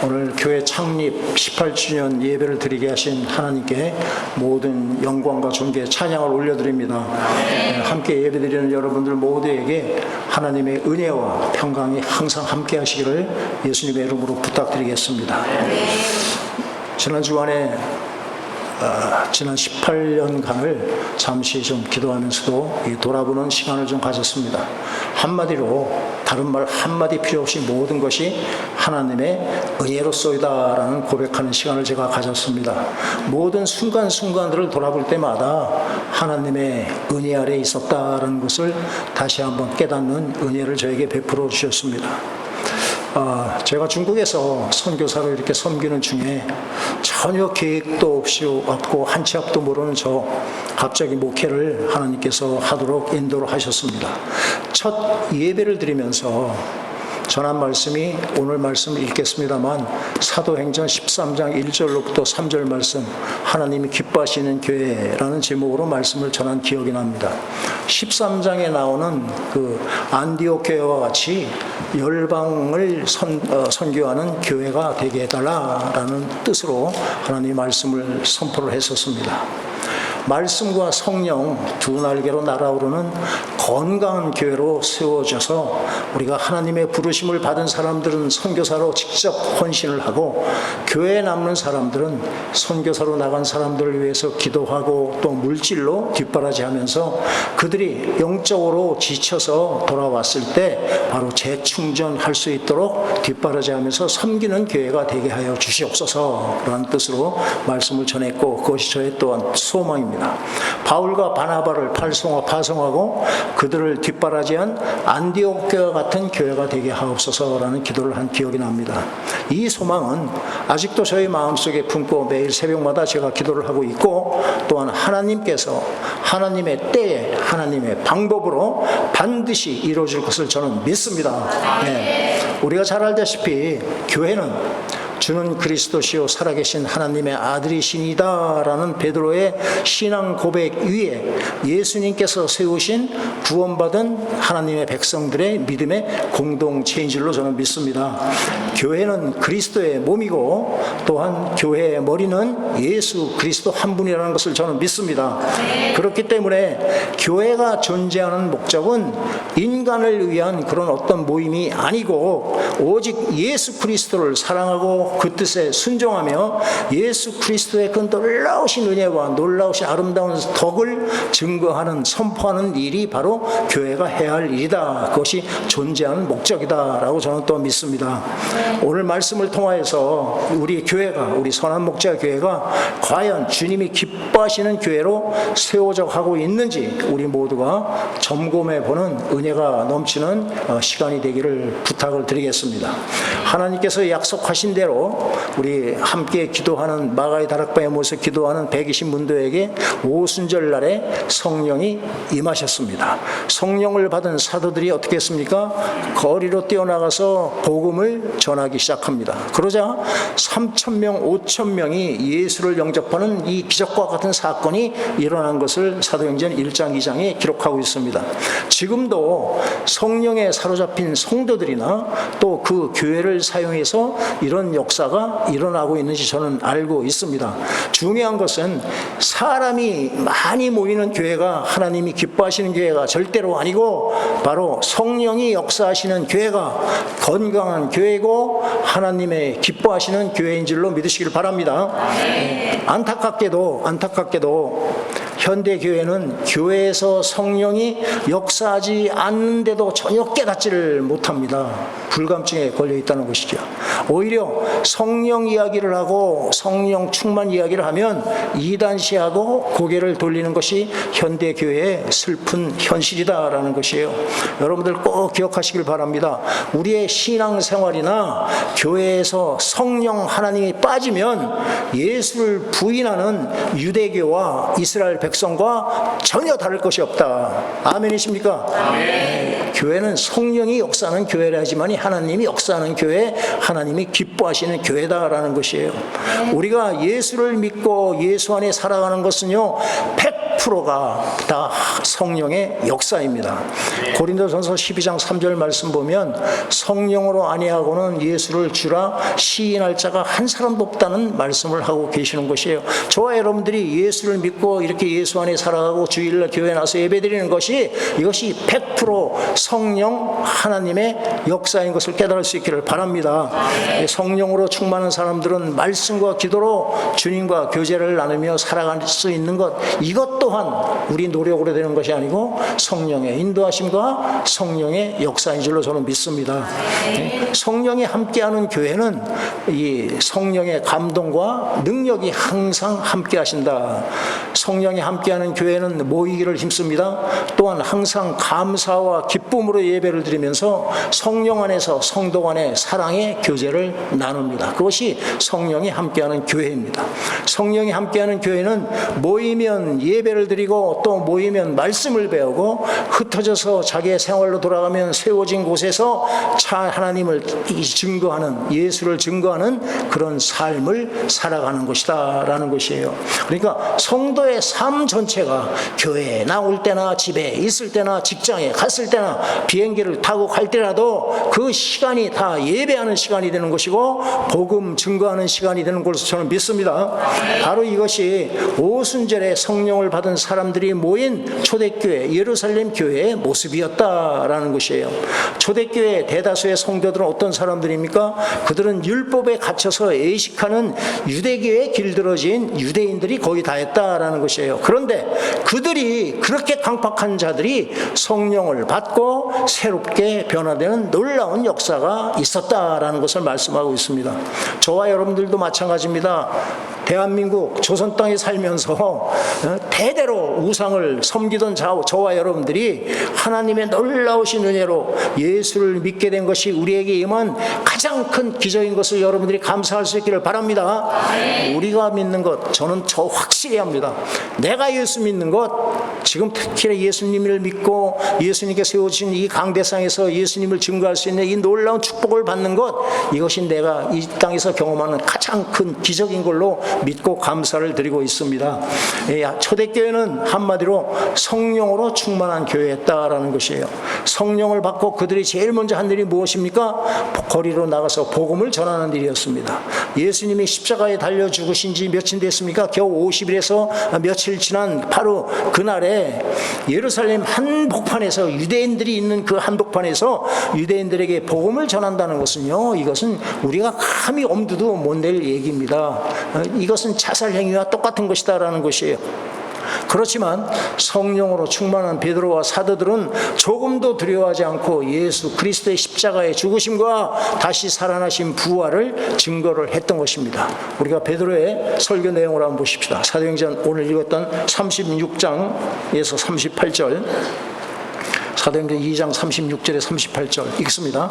오늘 교회 창립 18주년 예배를 드리게 하신 하나님께 모든 영광과 존귀 찬양을 올려드립니다. 네, 함께 예배드리는 여러분들 모두에게 하나님의 은혜와 평강이 항상 함께 하시기를 예수님의 이름으로 부탁드리겠습니다. 지난 주간에 어, 지난 18년간을 잠시 좀 기도하면서도 이 돌아보는 시간을 좀 가졌습니다. 한마디로 다른 말 한마디 필요 없이 모든 것이 하나님의 은혜로소이다라는 고백하는 시간을 제가 가졌습니다. 모든 순간순간들을 돌아볼 때마다 하나님의 은혜 아래 있었다라는 것을 다시 한번 깨닫는 은혜를 저에게 베풀어 주셨습니다. 아, 제가 중국에서 선교사로 이렇게 섬기는 중에 전혀 계획도 없이 왔고 한 치 앞도 모르는 저 갑자기 목회를 하나님께서 하도록 인도를 하셨습니다. 첫 예배를 드리면서 전한 말씀이 오늘 말씀을 읽겠습니다만 사도행전 13장 1절로부터 3절 말씀 하나님이 기뻐하시는 교회라는 제목으로 말씀을 전한 기억이 납니다. 13장에 나오는 그 안디옥 교회와 같이 열방을 선, 어, 선교하는 교회가 되게 해달라라는 뜻으로 하나님 말씀을 선포를 했었습니다. 말씀과 성령 두 날개로 날아오르는 건강한 교회로 세워져서 우리가 하나님의 부르심을 받은 사람들은 선교사로 직접 헌신을 하고 교회에 남는 사람들은 선교사로 나간 사람들을 위해서 기도하고 또 물질로 뒷바라지하면서 그들이 영적으로 지쳐서 돌아왔을 때 바로 재충전할 수 있도록 뒷바라지하면서 섬기는 교회가 되게 하여 주시옵소서라는 뜻으로 말씀을 전했고 그것이 저의 또한 소망입니다. 바울과 바나바를 팔송하 파송하고 그들을 뒷바라지한 안디옥 교회 같은 교회가 되게 하옵소서라는 기도를 한 기억이 납니다. 이 소망은 아직도 저희 마음속에 품고 매일 새벽마다 제가 기도를 하고 있고 또한 하나님께서 하나님의 때에 하나님의 방법으로 반드시 이루어질 것을 저는 믿습니다. 네. 우리가 잘 알다시피 교회는 주는 그리스도시요 살아계신 하나님의 아들이시니다라는 베드로의 신앙 고백 위에 예수님께서 세우신 구원받은 하나님의 백성들의 믿음의 공동체인 줄로 저는 믿습니다. 교회는 그리스도의 몸이고 또한 교회의 머리는 예수 그리스도 한 분이라는 것을 저는 믿습니다. 그렇기 때문에 교회가 존재하는 목적은 인간을 위한 그런 어떤 모임이 아니고 오직 예수 그리스도를 사랑하고 그 뜻에 순종하며 예수 그리스도의 그 놀라우신 은혜와 놀라우신 아름다운 덕을 증거하는 선포하는 일이 바로 교회가 해야 할 일이다. 그것이 존재하는 목적이다라고 저는 또 믿습니다. 오늘 말씀을 통하여서 우리 교회가 우리 선한 목자 교회가 과연 주님이 기뻐하시는 교회로 세워져 가고 있는지 우리 모두가 점검해 보는 은혜가 넘치는 어, 시간이 되기를 부탁을 드리겠습니다. 하나님께서 약속하신 대로 우리 함께 기도하는 마가의 다락방에 모여서 기도하는 120문도에게 오순절 날에 성령이 임하셨습니다. 성령을 받은 사도들이 어떻게 했습니까? 거리로 뛰어나가서 복음을 전하기 시작합니다. 그러자 3천명, 5천명이 예수를 영접하는 이 기적과 같은 사건이 일어난 것을 사도행전 1장, 2장에 기록하고 있습니다. 지금도 성령에 사로잡힌 성도들이나 또 그 교회를 사용해서 이런 역 사가 일어나고 있는지 저는 알고 있습니다. 중요한 것은 사람이 많이 모이는 교회가 하나님이 기뻐하시는 교회가 절대로 아니고 바로 성령이 역사하시는 교회가 건강한 교회고 하나님의 기뻐하시는 교회인 줄로 믿으시길 바랍니다. 안타깝게도 안타깝게도 현대 교회는 교회에서 성령이 역사하지 않는데도 전혀 깨닫지를 못합니다. 불감증에 걸려 있다는 것이죠. 오히려 성령 이야기를 하고 성령 충만 이야기를 하면 이단시하고 고개를 돌리는 것이 현대 교회의 슬픈 현실이다라는 것이에요. 여러분들 꼭 기억하시길 바랍니다. 우리의 신앙 생활이나 교회에서 성령 하나님이 빠지면 예수를 부인하는 유대교와 이스라엘 백성과 전혀 다를 것이 없다. 아멘이십니까? 네, 교회는 성령이 역사하는 교회라지만이 하나님이 역사하는 교회, 하나님이 기뻐하시는 교회다라는 것이에요. 우리가 예수를 믿고 예수 안에 살아가는 것은요, 100% 가 다 성령의 역사입니다. 고린도전서 12장 3절 말씀 보면 성령으로 아니하고는 예수를 주라 시인할 자가 한 사람도 없다는 말씀을 하고 계시는 것이에요. 저와 여러분들이 예수를 믿고 이렇게 예수 안에 살아가고 주일날 교회 나서 예배드리는 것이 이것이 100% 성령 하나님의 역사인 것을 깨달을 수 있기를 바랍니다. 성령으로 충만한 사람들은 말씀과 기도로 주님과 교제를 나누며 살아갈 수 있는 것 이것 또한 우리 노력으로 되는 것이 아니고 성령의 인도하심과 성령의 역사인 줄로 저는 믿습니다. 네. 성령이 함께하는 교회는 이 성령의 감동과 능력이 항상 함께하신다. 성령이 함께하는 교회는 모이기를 힘씁니다. 또한 항상 감사와 기쁨으로 예배를 드리면서 성령 안에서 성도 간의 사랑의 교제를 나눕니다. 그것이 성령이 함께하는 교회입니다. 성령이 함께하는 교회는 모이면 예배를 드리고 또 모이면 말씀을 배우고 흩어져서 자기의 생활로 돌아가면 세워진 곳에서 차 하나님을 증거하는 예수를 증거하는 그런 삶을 살아가는 것이다라는 것이에요. 그러니까 성도의 삶 전체가 교회에 나올 때나 집에 있을 때나 직장에 갔을 때나 비행기를 타고 갈 때라도 그 시간이 다 예배하는 시간이 되는 것이고 복음 증거하는 시간이 되는 것으로 저는 믿습니다. 바로 이것이 오순절에 성령을 받은 사람들이 모인 초대교회 예루살렘 교회의 모습이었다라는 것이에요. 초대교회 대다수의 성도들은 어떤 사람들입니까? 그들은 율법에 갇혀서 애식하는 유대교에 길들어진 유대인들이 거의 다였다라는 것이에요. 그런데 그들이 그렇게 강팍한 자들이 성령을 받고 새롭게 변화되는 놀라운 역사가 있었다라는 것을 말씀하고 있습니다. 저와 여러분들도 마찬가지입니다. 대한민국 조선 땅에 살면서 어, 대대로 우상을 섬기던 자- 저와 여러분들이 하나님의 놀라우신 은혜로 예수를 믿게 된 것이 우리에게 임한 가장 큰 기적인 것을 여러분들이 감사할 수 있기를 바랍니다. 우리가 믿는 것 저는 저 확실히 합니다. 내가 예수 믿는 것 지금 특히 예수님을 믿고 예수님께 세워주신 이 강대상에서 예수님을 증거할 수 있는 이 놀라운 축복을 받는 것 이것이 내가 이 땅에서 경험하는 가장 큰 기적인 걸로 믿고 감사를 드리고 있습니다. 예, 초대교회는 한마디로 성령으로 충만한 교회였다라는 것이에요. 성령을 받고 그들이 제일 먼저 한 일이 무엇입니까? 거리로 나가서 복음을 전하는 일이었습니다. 예수님이 십자가에 달려 죽으신 지 며칠 됐습니까? 겨우 50일에서 며칠 지난 바로 그날에 예루살렘 한복판에서 유대인들이 있는 그 한복판에서 유대인들에게 복음을 전한다는 것은요, 이것은 우리가 감히 엄두도 못 낼 얘기입니다. 어, 이것은 자살 행위와 똑같은 것이다라는 것이에요. 그렇지만 성령으로 충만한 베드로와 사도들은 조금도 두려워하지 않고 예수 그리스도의 십자가의 죽으심과 다시 살아나신 부활을 증거를 했던 것입니다. 우리가 베드로의 설교 내용을 한번 보십시다. 사도행전 오늘 읽었던 36장에서 38절 사도행전 2장 36절에 38절 읽습니다.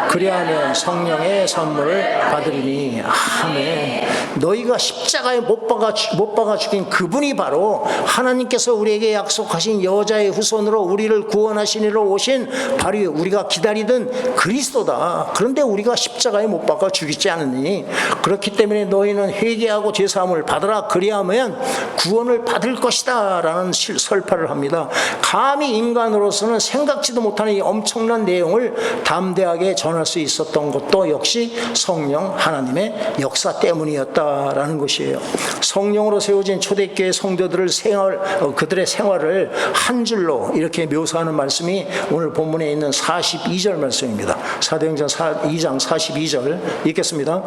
그리하면 성령의 선물을 받으리니 아멘. 너희가 십자가에 못 박아 죽- 못 박아 죽인 그분이 바로 하나님께서 우리에게 약속하신 여자의 후손으로 우리를 구원하시니로 오신 바로 우리가 기다리던 그리스도다. 그런데 우리가 십자가에 못 박아 죽이지 않으니 그렇기 때문에 너희는 회개하고 죄 사함을 받으라 그리하면 구원을 받을 것이다라는 실- 설파를 합니다. 감히 인간으로서는 생각지도 못하는 이 엄청난 내용을 담대하게 전 할수 있었던 것도 역시 성령 하나님의 역사 때문이었다라는 것이에요. 성령으로 세워진 초대교회 성도들을 생활 어, 그들의 생활을 한 줄로 이렇게 묘사하는 말씀이 오늘 본문에 있는 42절 말씀입니다. 사도행전 2장 42절 읽겠습니다.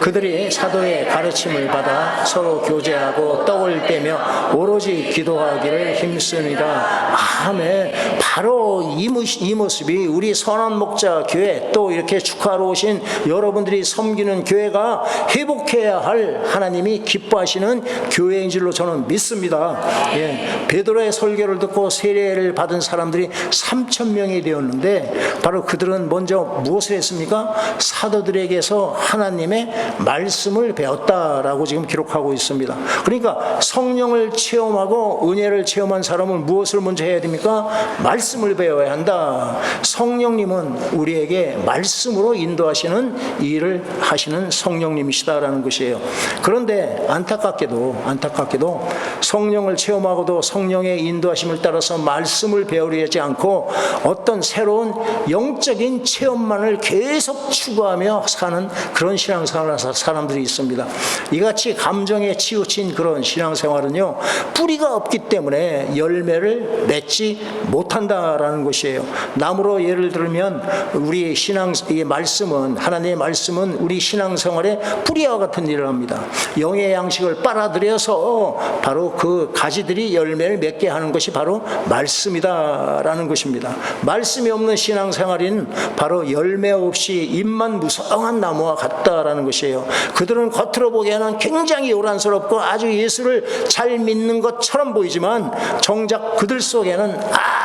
그들이 사도의 가르침을 받아 서로 교제하고 떡을 떼며 오로지 기도하기를 힘쓰니라. 아멘. 바로 이 모습이 우리 선한 목자 교회 또 이렇게 축하하러 오신 여러분들이 섬기는 교회가 회복해야 할 하나님이 기뻐하시는 교회인 줄로 저는 믿습니다. 예. 베드로의 설교를 듣고 세례를 받은 사람들이 3천 명이 되었는데 바로 그들은 먼저 무엇을 했습니까? 사도들에게서 하나님의 말씀을 배웠다라고 지금 기록하고 있습니다. 그러니까 성령을 체험하고 은혜를 체험한 사람은 무엇을 먼저 해야 됩니까? 말씀을 배워야 한다. 성령님은 우리에게 말씀 으로 인도하시는 일을 하시는 성령님이시다라는 것이에요. 그런데 안타깝게도 안타깝게도 성령을 체험하고도 성령의 인도하심을 따라서 말씀을 배우려 하지 않고 어떤 새로운 영적인 체험만을 계속 추구하며 사는 그런 신앙생활을 사람들이 있습니다. 이같이 감정에 치우친 그런 신앙생활은요 뿌리가 없기 때문에 열매를 맺지 못한다라는 것이에요. 나무로 예를 들면 우리 신앙 이 말씀은 하나님의 말씀은 우리 신앙생활의 뿌리와 같은 일을 합니다. 영의 양식을 빨아들여서 바로 그 가지들이 열매를 맺게 하는 것이 바로 말씀이다라는 것입니다. 말씀이 없는 신앙생활인 바로 열매 없이 잎만 무성한 나무와 같다라는 것이에요. 그들은 겉으로 보기에는 굉장히 요란스럽고 아주 예수를 잘 믿는 것처럼 보이지만 정작 그들 속에는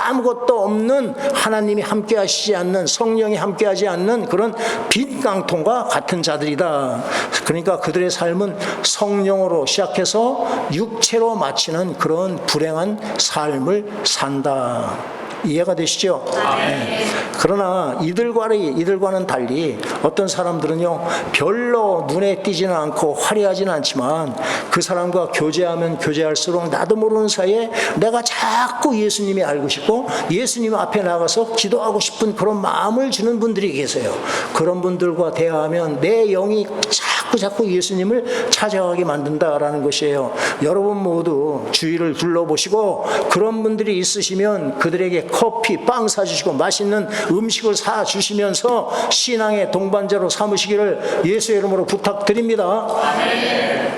아무것도 없는 하나님이 함께 하시지 않는 성령이 함께 하지 않는 그런 빈 깡통과 같은 자들이다. 그러니까 그들의 삶은 성령으로 시작해서 육체로 마치는 그런 불행한 삶을 산다. 이해가 되시죠? 네. 그러나 이들과는, 이들과는 달리 어떤 사람들은요, 별로 눈에 띄지는 않고 화려하지는 않지만 그 사람과 교제하면 교제할수록 나도 모르는 사이에 내가 자꾸 예수님이 알고 싶고 예수님 앞에 나가서 기도하고 싶은 그런 마음을 주는 분들이 계세요. 그런 분들과 대화하면 내 영이 자 꾸 자꾸 예수님을 찾아가게 만든다라는 것이에요. 여러분 모두 주위를 둘러보시고 그런 분들이 있으시면 그들에게 커피, 빵 사주시고 맛있는 음식을 사주시면서 신앙의 동반자로 삼으시기를 예수의 이름으로 부탁드립니다.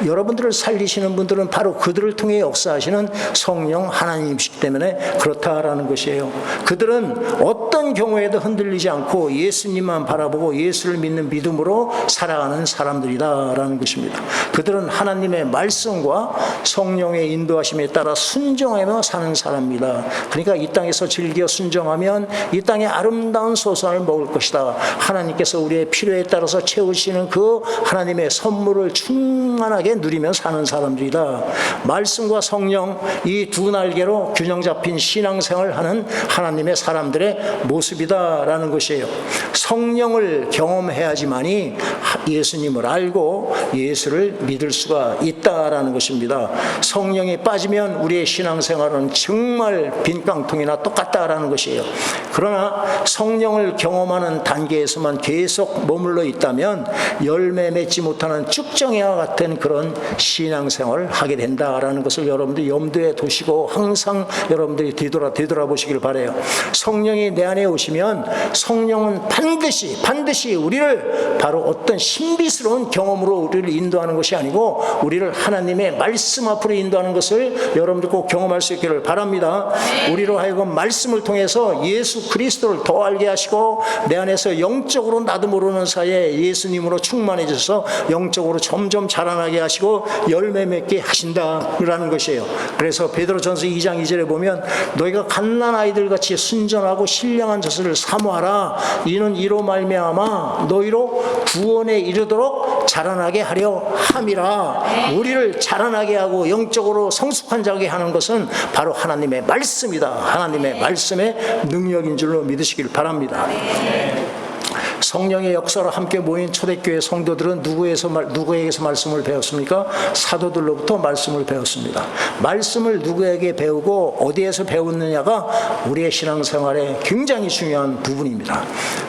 여러분들을 살리시는 분들은 바로 그들을 통해 역사하시는 성령 하나님이시기 때문에 그렇다라는 것이에요. 그들은 어떤 경우에도 흔들리지 않고 예수님만 바라보고 예수를 믿는 믿음으로 살아가는 사람들이다라는 것입니다. 그들은 하나님의 말씀과 성령의 인도하심에 따라 순종하며 사는 사람입니다. 그러니까 이 땅에서 즐겨 순종하면 이 땅의 아름다운 소산을 먹을 것이다. 하나님께서 우리의 필요에 따라서 채우시는 그 하나님의 선물을 충만하게 누리며 사는 사람들이다. 말씀과 성령 이 두 날개로 균형 잡힌 신앙생활을 하는 하나님의 사람들의 모습이다라는 것이에요. 성령을 경험해야지만이 예수님을 알고 예수를 믿을 수가 있다라는 것입니다. 성령이 빠지면 우리의 신앙생활은 정말 빈 깡통이나 똑같다라는 것이에요. 그러나 성령을 경험하는 단계에서만 계속 머물러 있다면 열매 맺지 못하는 쭉정이와 같은 그런 신앙생활을 하게 된다라는 것을 여러분들 염두에 두시고 항상 여러분들이 뒤돌아 뒤돌아보시길 바래요. 성령이 내 안에 오시면 성령은 반드시 반드시 우리를 바로 어떤 신비스러운 경험으로 우리를 인도하는 것이 아니고 우리를 하나님의 말씀 앞으로 인도하는 것을 여러분들 꼭 경험할 수 있기를 바랍니다. 우리로 하여금 말씀을 통해서 예수 그리스도를 더 알게 하시고 내 안에서 영적으로 나도 모르는 사이에 예수님으로 충만해져서 영적으로 점점 자라나게 하시고 열매 맺게 하신다라는 것이에요. 그래서 베드로전서 2장 2절에 보면 너희가 갓난 아이들 같이 순전하고 신령한 젖을 사모하라. 이는 이로 말미암아 너희로 구원에 이르도록 자라나게 하려 함이라. 우리를 자라나게 하고 영적으로 성숙한 자게 하는 것은 바로 하나님의 말씀이다. 하나님의 말씀의 능력인 줄로 믿으시길 바랍니다. 성령의 역사로 함께 모인 초대교회 성도들은 누구에서 말- 누구에게서 말씀을 배웠습니까? 사도들로부터 말씀을 배웠습니다. 말씀을 누구에게 배우고 어디에서 배웠느냐가 우리의 신앙생활에 굉장히 중요한 부분입니다.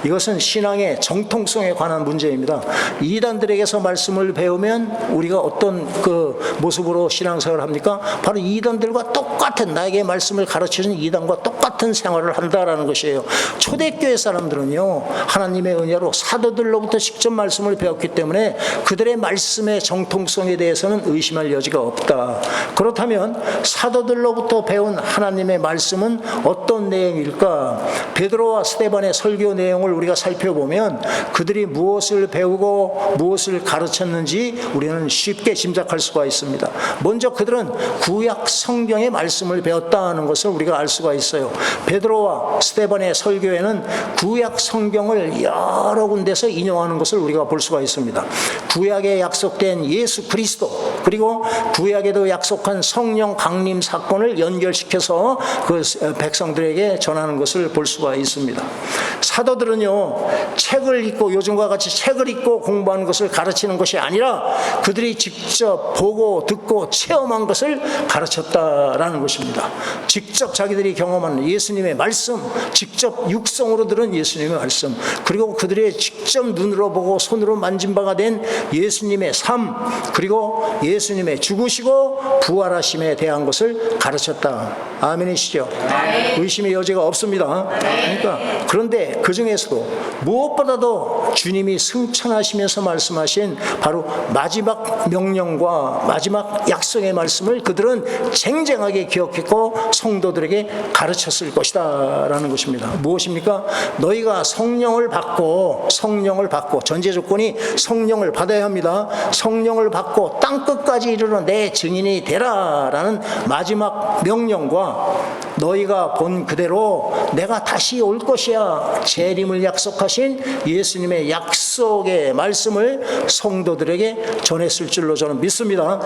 이것은 신앙의 정통성에 관한 문제입니다. 이단들에게서 말씀을 배우면 우리가 어떤 그 모습으로 신앙생활을 합니까? 바로 이단들과 똑같은 나에게 말씀을 가르치는 이단과 똑같은 생활을 한다라는 것이에요. 초대교회 사람들은요 하나님의 은혜로 사도들로부터 직접 말씀을 배웠기 때문에 그들의 말씀의 정통성에 대해서는 의심할 여지가 없다. 그렇다면 사도들로부터 배운 하나님의 말씀은 어떤 내용일까? 베드로와 스테반의 설교 내용을 우리가 살펴보면 그들이 무엇을 배우고 무엇을 가르쳤는지 우리는 쉽게 짐작할 수가 있습니다. 먼저 그들은 구약 성경의 말씀을 배웠다는 것을 우리가 알 수가 있어요. 베드로와 스테반의 설교에는 구약 성경을 여러 군데서 인용하는 것을 우리가 볼 수가 있습니다. 구약에 약속된 예수 그리스도 그리고 구약에도 약속한 성령 강림 사건을 연결시켜서 그 백성들에게 전하는 것을 볼 수가 있습니다. 사도들은요 책을 읽고 요즘과 같이 책을 읽고 공부하는 것을 가르치는 것이 아니라 그들이 직접 보고 듣고 체험한 것을 가르쳤다라는 것입니다. 직접 자기들이 경험한 예수님의 말씀, 직접 육성으로 들은 예수님의 말씀, 그리고 그들의 직접 눈으로 보고 손으로 만진 바가 된 예수님의 삶, 그리고 예수님의 죽으시고 부활하심에 대한 것을 가르쳤다. 아멘이시죠? 의심의 여지가 없습니다. 그러니까 그런데 그 중에서도 무엇보다도 주님이 승천하시면서 말씀하신 바로 마지막 명령과 마지막 약속의 말씀을 그들은 쟁쟁하게 기억했고 성도들에게 가르쳤을 것이다 라는 것입니다. 무엇입니까? 너희가 성령을 받고 성령을 받고 전제 조건이 성령을 받아야 합니다. 성령을 받고 땅 끝까지 이르러 내 증인이 되라라는 마지막 명령과 너희가 본 그대로 내가 다시 올 것이야 재림을 약속하신 예수님의 약속의 말씀을 성도들에게 전했을 줄로 저는 믿습니다.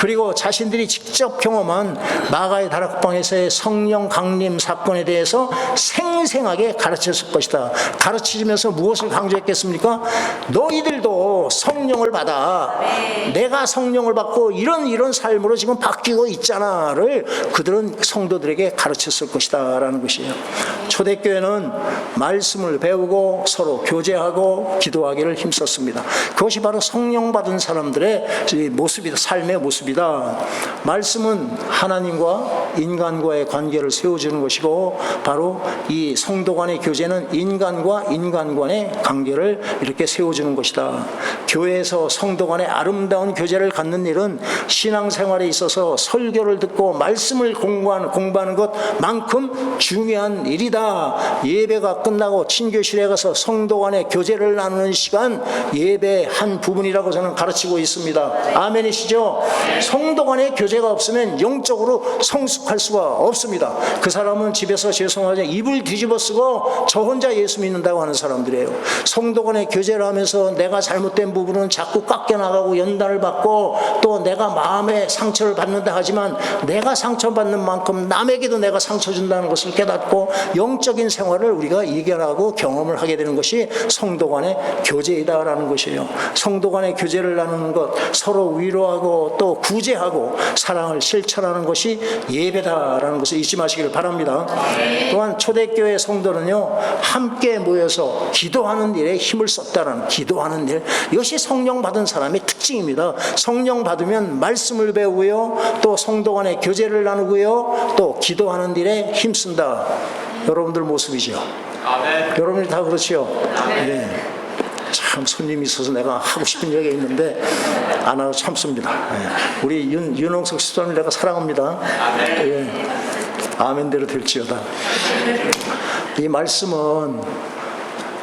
그리고 자신들이 직접 경험한 마가의 다락방에서의 성령 강림 사건에 대해서 생생하게 가르쳤을 것이다. 가르치면서 무엇을 강조했겠습니까? 너희들도 성령을 받아. 내가 성령을 받고 이런 이런 삶으로 지금 바뀌고 있잖아를 그들은 성도들에게 가르쳤을 것이다라는 것이에요. 초대교회는 말씀을 배우고 서로 교제하고 기도하기를 힘썼습니다. 그것이 바로 성령 받은 사람들의 이 모습이다, 삶의 모습이다. 말씀은 하나님과 인간과의 관계를 세워주는 것이고 바로 이 성도 간의 교제는 인간과 인간 간의 관계를 이렇게 세워주는 것이다. 교회에서 성도 간의 아름다운 교제를 갖는 일은 신앙생활에 있어서 설교를 듣고 말씀을 공부하는, 공부하는 것만큼 중요한 일이다. 예배가 끝나고 친교실에 가서 성도 간의 교제를 나누는 시간 예배 한 부분이라고 저는 가르치고 있습니다. 아멘이시죠? 성도 간의 교제가 없으면 영적으로 성숙할 수가 없습니다. 그 사람은 집에서 죄송하지 입을 뒤집어 쓰고 저 혼자 예수 믿는다고 하는 사람들이에요. 성도 간의 교제를 하면서 내가 잘못된 부분은 자꾸 깎여 나가고 연단을 받고 또 내가 마음에 상처를 받는다 하지만 내가 상처받는 만큼 남에게도 내가 상처 준다는 것을 깨닫고 영적인 생활을 우리가 이겨나가고 경험을 하게 되는 것이 성도 간의 교제이다라는 것이에요. 성도 간의 교제를 나누는 것, 서로 위로하고 또 구제하고 사랑을 실천하는 것이 예배다라는 것을 잊지 마시길 바랍니다. 또한 초대교회 성도는요, 함께 모여서 기도하는 일에 힘을 썼다라는 기도하는 일. 이것이 성령 받은 사람의 특징입니다. 성령 받으면 말씀을 배우고요, 또 성도 간의 교제를 나누고요, 또 기도하는 일에 힘쓴다. 여러분들 모습이죠. 여러분이 다 그렇지요. 예. 참 손님이 있어서 내가 하고 싶은 얘기가 있는데 안 하고 참습니다. 예. 우리 윤, 윤홍석 집사님 내가 사랑합니다. 예. 아멘대로 될지어다. 이 말씀은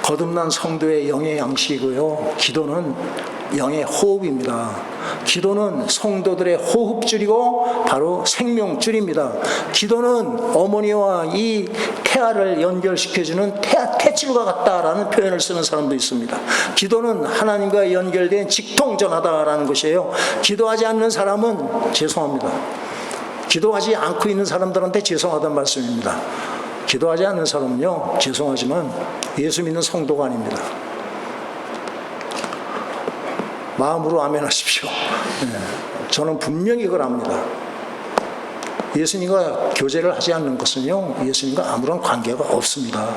거듭난 성도의 영의 양식이고요. 기도는 영의 호흡입니다. 기도는 성도들의 호흡줄이고 바로 생명줄입니다. 기도는 어머니와 이 태아를 연결시켜주는 태아 태질과 같다라는 표현을 쓰는 사람도 있습니다. 기도는 하나님과 연결된 직통전하다라는 것이에요. 기도하지 않는 사람은 죄송합니다. 기도하지 않고 있는 사람들한테 죄송하다는 말씀입니다. 기도하지 않는 사람은요, 죄송하지만 예수 믿는 성도가 아닙니다. 마음으로 아멘 하십시오. 예, 저는 분명히 그걸 압니다. 예수님과 교제를 하지 않는 것은요, 예수님과 아무런 관계가 없습니다.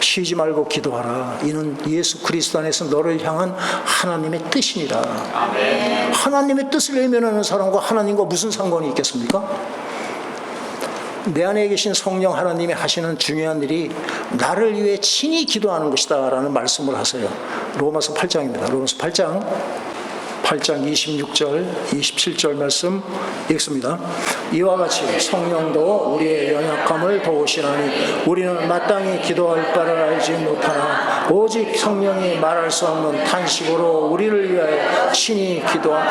쉬지 말고 기도하라. 이는 예수 그리스도 안에서 너를 향한 하나님의 뜻이니라. 하나님의 뜻을 외면하는 사람과 하나님과 무슨 상관이 있겠습니까? 내 안에 계신 성령 하나님이 하시는 중요한 일이 나를 위해 친히 기도하는 것이다라는 말씀을 하세요. 로마서 8장입니다. 로마서 8장 8장 26절, 27절 말씀 읽습니다. 이와 같이 성령도 우리의 연약함을 도우시나니 우리는 마땅히 기도할 바를 알지 못하나 오직 성령이 말할 수 없는 탄식으로 우리를 위하여 친히 기도하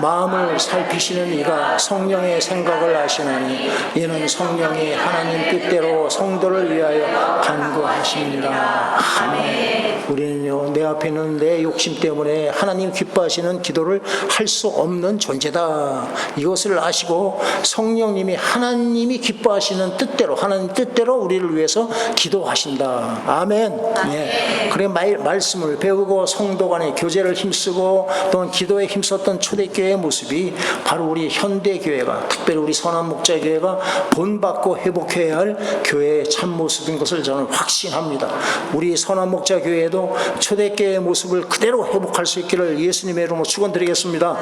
마음을 살피시는 이가 성령의 생각을 아시나니 이는 성령이 하나님 뜻대로 성도를 위하여 간구하십니다. 아멘. 우리는요 내 앞에 있는 내 욕심 때문에 하나님 기뻐하시는 기도를 할 수 없는 존재다. 이것을 아시고 성령님이 하나님이 기뻐하시는 뜻대로 하나님 뜻대로 우리를 위해서 기도하신다. 아멘. 예. 그래 말, 말씀을 배우고 성도 간의 교제를 힘쓰고 또는 기도에 힘썼던 초대교회 의 모습이 바로 우리 현대 교회가 특별히 우리 선한 목자 교회가 본받고 회복해야 할 교회의 참 모습인 것을 저는 확신합니다. 우리 선한 목자 교회도 초대교회의 모습을 그대로 회복할 수 있기를 예수님의 이름으로 축원드리겠습니다.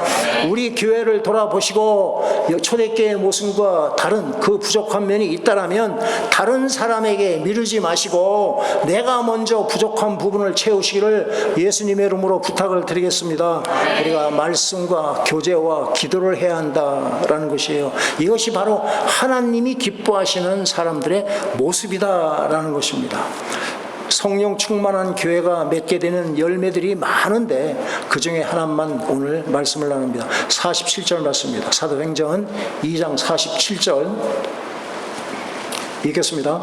우리 교회를 돌아보시고 초대교회의 모습과 다른 그 부족한 면이 있다라면 다른 사람에게 미루지 마시고 내가 먼저 부족한 부분을 채우시기를 예수님의 이름으로 부탁을 드리겠습니다. 우리가 말씀과 교 제와 기도를 해야 한다라는 것이에요. 이것이 바로 하나님이 기뻐하시는 사람들의 모습이다라는 것입니다. 성령 충만한 교회가 맺게 되는 열매들이 많은데 그 중에 하나만 오늘 말씀을 나눕니다. 47절 말씀입니다. 사도행전 2장 47절 읽겠습니다.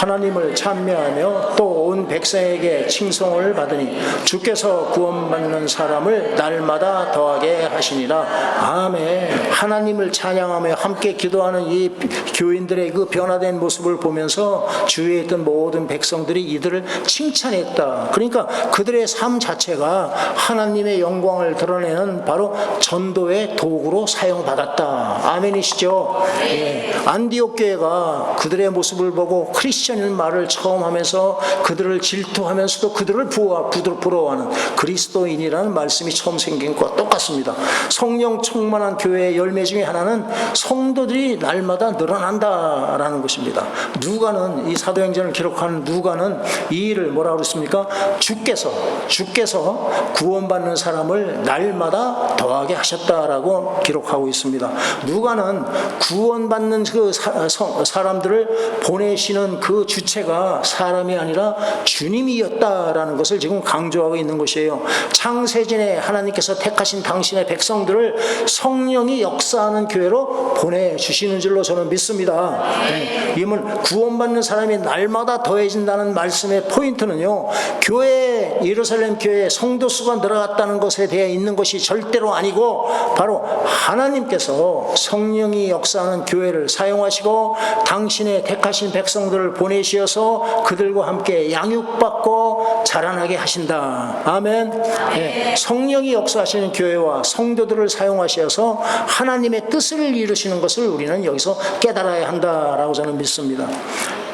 하나님을 찬미하며 또 온 백성에게 칭송을 받으니 주께서 구원받는 사람을 날마다 더하게 하시니라. 아멘. 하나님을 찬양하며 함께 기도하는 이 교인들의 그 변화된 모습을 보면서 주위에 있던 모든 백성들이 이들을 칭찬했다. 그러니까 그들의 삶 자체가 하나님의 영광을 드러내는 바로 전도의 도구로 사용받았다. 아멘이시죠? 예. 안디옥 교회가 그들의 모습을 보고 크리스천 인 말을 처음 하면서 그들을 질투하면서도 그들을 부러워하는 그리스도인이라는 말씀이 처음 생긴 것과 똑같습니다. 성령 충만한 교회의 열매 중에 하나는 성도들이 날마다 늘어난다라는 것입니다. 누가는 이 사도행전을 기록하는 누가는 이 일을 뭐라고 그랬습니까? 주께서 주께서 구원받는 사람을 날마다 더하게 하셨다라고 기록하고 있습니다. 누가는 구원받는 그 사, 성- 사람들을 보내시는 그 주체가 사람이 아니라 주님이었다라는 것을 지금 강조하고 있는 것이에요. 창세전에 하나님께서 택하신 당신의 백성들을 성령이 역사하는 교회로 보내주시는 줄로 저는 믿습니다. 네. 이는 구원받는 사람이 날마다 더해진다는 말씀의 포인트는요, 교회, 예루살렘 교회 성도 수가 늘어갔다는 것에 대해 있는 것이 절대로 아니고, 바로 하나님께서 성령이 역사하는 교회를 사용하시고, 당신의 택하신 백성들을 보내 시어서 그들과 함께 양육받고 자라나게 하신다. 아멘. 네. 성령이 역사하시는 교회와 성도들을 사용하셔서 하나님의 뜻을 이루시는 것을 우리는 여기서 깨달아야 한다라고 저는 믿습니다.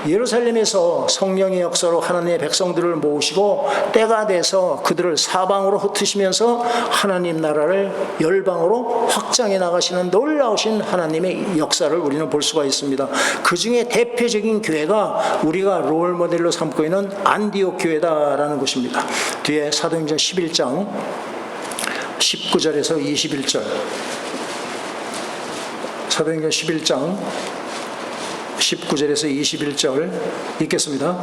예루살렘에서 성령의 역사로 하나님의 백성들을 모으시고 때가 돼서 그들을 사방으로 흩으시면서 하나님 나라를 열방으로 확장해 나가시는 놀라우신 하나님의 역사를 우리는 볼 수가 있습니다. 그 중에 대표적인 교회가 우리가 롤 모델로 삼고 있는 안디옥 교회다라는 것입니다. 뒤에 사도행전 11장 19절에서 21절 사도행전 11장 19절에서 21절 읽겠습니다.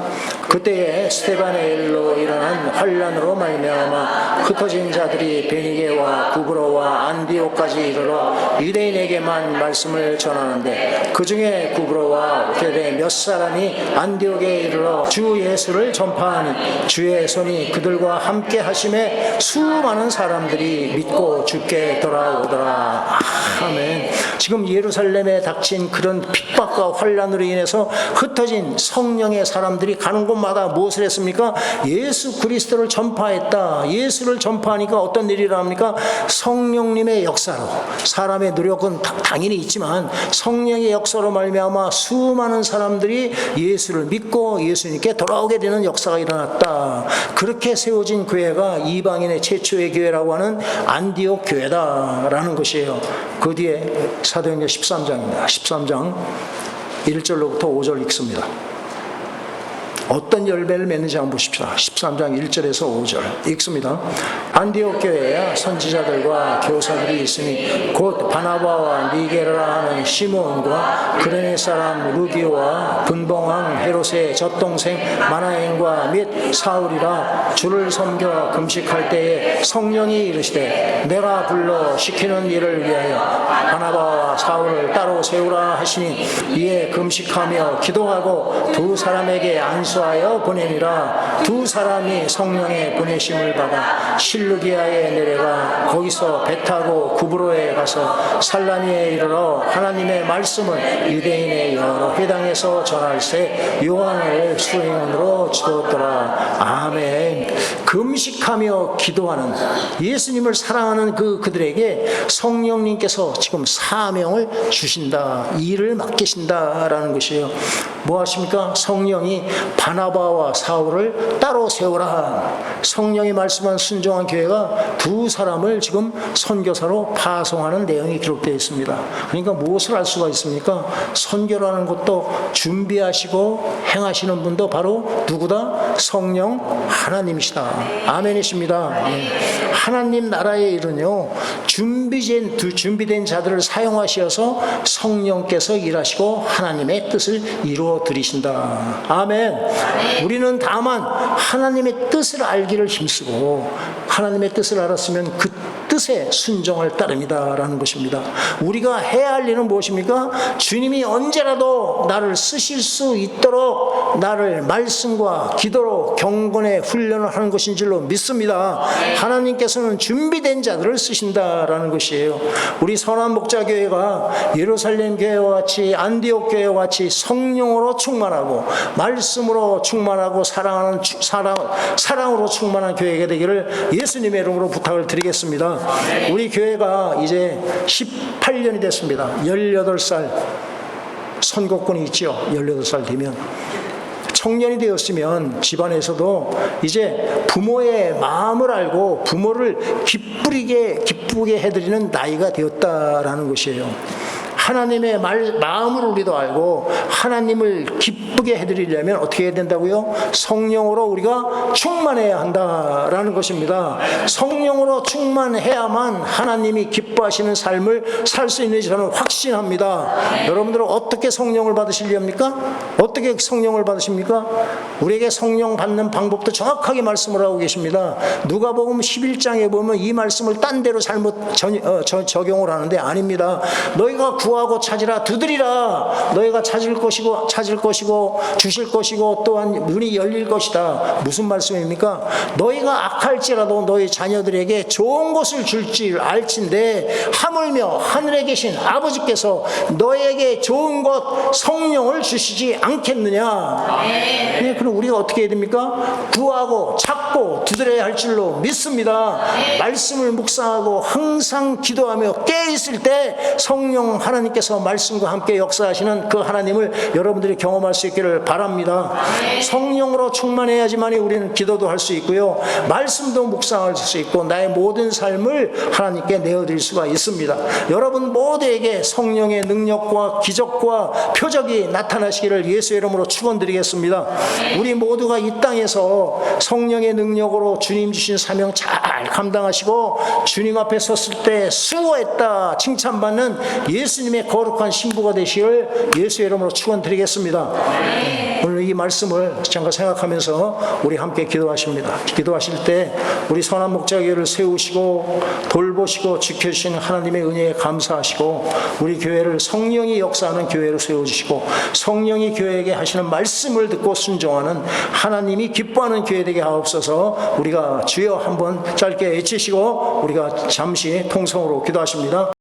그때에 스테반의 일로 일어난 환란으로 말미암아 흩어진 자들이 베니게와 구브로와 안디오까지 이르러 유대인에게만 말씀을 전하는데 그 중에 구브로와 게대 몇 사람이 안디옥에 이르러 주 예수를 전파하니 주의 손이 그들과 함께 하심에 수많은 사람들이 믿고 주께 돌아오더라. 아멘. 지금 예루살렘에 닥친 그런 핍박과 환란으로 인해서 흩어진 성령의 사람들이 가는 곳마다 무엇을 했습니까? 예수 그리스도를 전파했다. 예수를 전파하니까 어떤 일이라 합니까? 성령님의 역사로 사람의 노력은 다- 당연히 있지만 성령의 역사로 말미암아 수많은 사람들이 예수를 믿고 예수님께 돌아오게 되는 역사가 일어났다. 그렇게 세워진 교회가 이방인의 최초의 교회라고 하는 안디옥 교회다라는 것이에요. 그 뒤에 사도행전 13장입니다. 13장 1절로부터 5절 읽습니다. 어떤 열매를 맺는지 한번 보십시다. 13장 1절에서 5절 읽습니다. 안디옥 교회에 선지자들과 교사들이 있으니 곧 바나바와 니게라 하는 시몬과 그레네 사람 루디오와 분봉왕 헤롯의 젖동생 마나엔과 및 사울이라 주를 섬겨 금식할 때에 성령이 이르시되 내가 불러 시키는 일을 위하여 바나바와 사울을 따로 세우라 하시니 이에 금식하며 기도하고 두 사람에게 안수하여 보내니라. 두 사람이 성령의 보내심을 받아 실루기아에 내려가 거기서 배 타고 구브로에 가서 살라미에 이르러 하나님의 말씀을 유대인의 여러 회당에서 전할세 요한을 수행원으로 주었더라. 아멘 금식하며 기도하는 예수님을 사랑하는 그 그들에게 성령님께서 지금 사명을 주신다 일을 맡기신다라는 것이에요. 뭐 하십니까? 성령이 바나바와 사울을 따로 세우라. 성령이 말씀한 순종한 교회가 두 사람을 지금 선교사로 파송하는 내용이 기록되어 있습니다. 그러니까 무엇을 알 수가 있습니까? 선교라는 것도 준비하시고 행하시는 분도 바로 누구다? 성령 하나님이시다 아멘이십니다 예. 하나님 나라의 일은요 준비된 준비된 자들을 사용하셔서 성령께서 일하시고 하나님의 뜻을 이루어 드리신다 아멘 우리는 다만 하나님의 뜻을 알기를 힘쓰고 하나님의 뜻을 알았으면 그 뜻에 순종을 따릅니다라는 것입니다. 우리가 해야 할 일은 무엇입니까? 주님이 언제라도 나를 쓰실 수 있도록 나를 말씀과 기도로 경건의 훈련을 하는 것인 줄로 믿습니다. 하나님께서 는 준비된 자들을 쓰신다라는 것이에요. 우리 선한 목자 교회가 예루살렘 교회와 같이 안디옥 교회와 같이 성령으로 충만하고 말씀으로 충만하고 사랑하는 추- 사랑 사랑으로 충만한 교회가 되기를 예수님의 이름으로 부탁을 드리겠습니다. 우리 교회가 이제 18년이 됐습니다. 18살 선거권이 있죠. 18살 되면. 청년이 되었으면 집안에서도 이제 부모의 마음을 알고 부모를 기쁘게 기쁘게 해드리는 나이가 되었다라는 것이에요. 하나님의 말, 마음을 우리도 알고 하나님을 기쁘게 해드리려면 어떻게 해야 된다고요? 성령으로 우리가 충만해야 한다라는 것입니다. 성령으로 충만해야만 하나님이 기뻐하시는 삶을 살 수 있는지 저는 확신합니다. 여러분들은 어떻게 성령을 받으시렵니까? 어떻게 성령을 받으십니까? 우리에게 성령 받는 방법도 정확하게 말씀을 하고 계십니다. 누가복음 11장에 보면 이 말씀을 딴 데로 잘못 전, 어, 저- 적용을 하는데 아닙니다. 너희가 구 하고 찾으라 두드리라. 너희가 찾을 것이고 찾을 것이고 주실 것이고 또한 문이 열릴 것이다. 무슨 말씀입니까? 너희가 악할지라도 너희 자녀들에게 좋은 것을 줄지 알진데 하물며 하늘에 계신 아버지께서 너에게 좋은 것 성령을 주시지 않겠느냐? 네, 그럼 우리가 어떻게 해야 됩니까? 구하고 찾고 두드려야 할 줄로 믿습니다. 말씀을 묵상하고 항상 기도하며 깨 있을 때 성령 하나님 께서 말씀과 함께 역사하시는 그 하나님을 여러분들이 경험할 수 있기를 바랍니다. 성령으로 충만해야지만이 우리는 기도도 할 수 있고요. 말씀도 묵상할 수 있고 나의 모든 삶을 하나님께 내어드릴 수가 있습니다. 여러분 모두에게 성령의 능력과 기적과 표적이 나타나시기를 예수의 이름으로 축원드리겠습니다. 우리 모두가 이 땅에서 성령의 능력으로 주님 주신 사명 잘 감당하시고 주님 앞에 섰을 때 수고했다 칭찬받는 예수님 의 거룩한 신부가 되시길 예수의 이름으로 축원드리겠습니다. 오늘 이 말씀을 잠깐 생각하면서 우리 함께 기도하십니다. 기도하실 때 우리 선한 목자교회를 세우시고 돌보시고 지켜주시는 하나님의 은혜에 감사하시고 우리 교회를 성령이 역사하는 교회로 세워주시고 성령이 교회에게 하시는 말씀을 듣고 순종하는 하나님이 기뻐하는 교회 되게 하옵소서 우리가 주여 한번 짧게 외치시고 우리가 잠시 통성으로 기도하십니다.